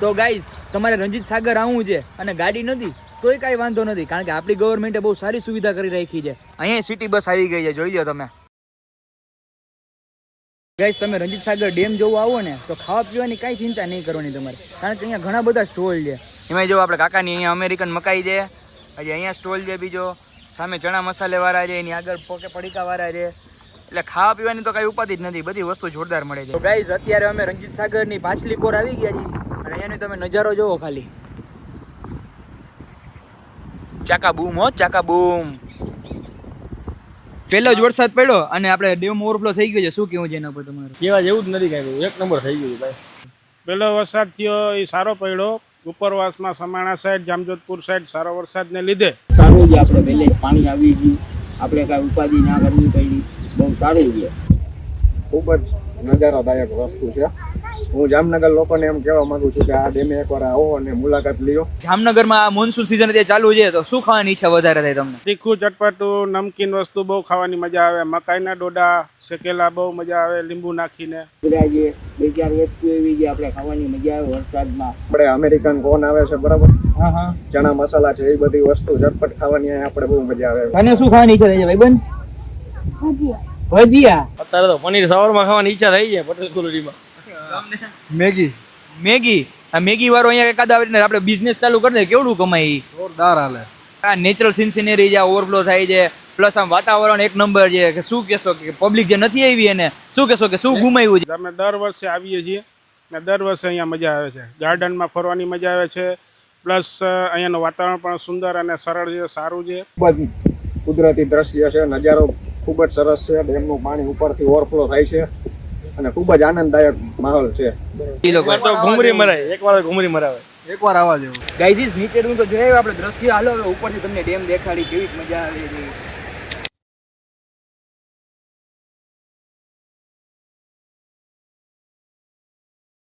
તો ગાઈઝ તમારે રંજીત સાગર આવવું છે અને ગાડી નથી, તોય કાંઈ વાંધો નથી, કારણ કે આપણી ગવર્મેન્ટે બહુ સારી સુવિધા કરી રાખી છે. અહીંયા સિટી બસ આવી ગઈ છે, જોઈ લો તમે. ગાઈઝ તમે રંજીત સાગર ડેમ જોવા આવો ને, તો ખાવા પીવાની કાંઈ ચિંતા નહીં કરવાની તમારે, કારણ કે અહીંયા ઘણા બધા સ્ટોલ છે. એમાં જો આપણે કાકાની અહીંયા અમેરિકન મકાઈ છે હજી અહીંયા સ્ટોલ છે બીજો, સામે ચણા મસાલેવાળા છે, એની આગળ પોકે પડીકા વાળા છે. એટલે ખાવા પીવાની તો કાંઈ ઉપાધિ જ નથી, બધી વસ્તુ જોરદાર મળે છે. તો ગાઈઝ અત્યારે અમે રંજીત સાગરની પાછલી કોર આવી ગયા છીએ. અને અહીંયાનો તમે નજારો જોવો ખાલી. ચાકા બૂમ હો ચાકા બૂમ. પહેલો જ વરસાદ પડ્યો અને આપણે ડેમ ઓવરફ્લો થઈ ગયો છે. શું કેવું છે એના પર તમારે? કેવા જેવું જ નથી કાંઈ. એક નંબર થઈ ગયું ભાઈ. પહેલો વરસાદ થયો એ સારો પડ્યો. ઉપરવાસમાં સમાણા સાઈડ જામજોધપુર સાઈડ સારો વરસાદને લીધે. સારું જ આપણે પહેલે પાણી આવી ગયું. આપણે કાંઈ ઉપાધિ ના કરવી પડી. બહુ સારું છે. ખૂબ જ નજારાદાયક વસ્તુ છે. હું જામનગર લોકોને એમ કહેવા માંગુ છું કે આ ડેમે એકવાર આવો અને મુલાકાત લ્યો. જામનગરમાં આ મોન્સૂન સિઝન અત્યારે ચાલુ છે તો શું ખાવાની ઈચ્છા વધારે થાય તમને? તીખું ચટપટું નમકીન વસ્તુ બહુ ખાવાની મજા આવે. મકાઈના ડોડા શેકેલા બહુ મજા આવે લીંબુ નાખીને. ગુજરાતી બે ચાર વસ્તુ એવી જે આપણે ખાવાની મજા આવે વરસાદમાં. આપણે અમેરિકન કોન આવે છે બરાબર? હા હા. ચણા મસાલા છે એ બધી વસ્તુ ઝટપટ ખાવાની આપણે બહુ મજા આવે. અને શું ખાવાની ઈચ્છા થાય છે ભાઈબંધ? ભજીયા? અત્યારે તો પનીર સવારમાં ખાવાની ઈચ્છા થઈ છે પટેલ કોલોનીમાં મેગી. મેગી? આ મેગી વાળો અહીંયા એકાદ આવે ને આપણે બિઝનેસ ચાલુ કરી દે. કેવડું કમાય ઈ? જોરદાર હાલે. આ નેચરલ સિન્સિનરી જે ઓવરફ્લો થાય છે પ્લસ આમ વાતાવરણ એક નંબર છે કે શું કહેશો કે પબ્લિક જે નથી આવી એને શું કહેશો કે શું ગુમાવ્યું છે? અમે દર વર્ષે આવીએ છીએ ને દર વર્ષે અહીંયા મજા આવે છે. ગાર્ડનમાં ફરવાની મજા આવે છે. પ્લસ અહીંયાનું વાતાવરણ પણ સુંદર અને સરળ છે સારું છે. ખૂબ જ કુદરતી દ્રશ્ય છે નજારો ખૂબ જ સરસ છે. ડેમનું પાણી ઉપરથી ઓવરફ્લો થાય છે અને ખૂબ જ આનંદદાયક માહોલ છે. તો ઘૂમરી મરાય એક વાર મરાવે. એકવાર આવવા જેવું. ગાઈઝીસ નીચે તો જોયા આપણે દ્રશ્ય. હાલો હવે ઉપરથી તમને ડેમ દેખાડી કેવી મજા આવે છે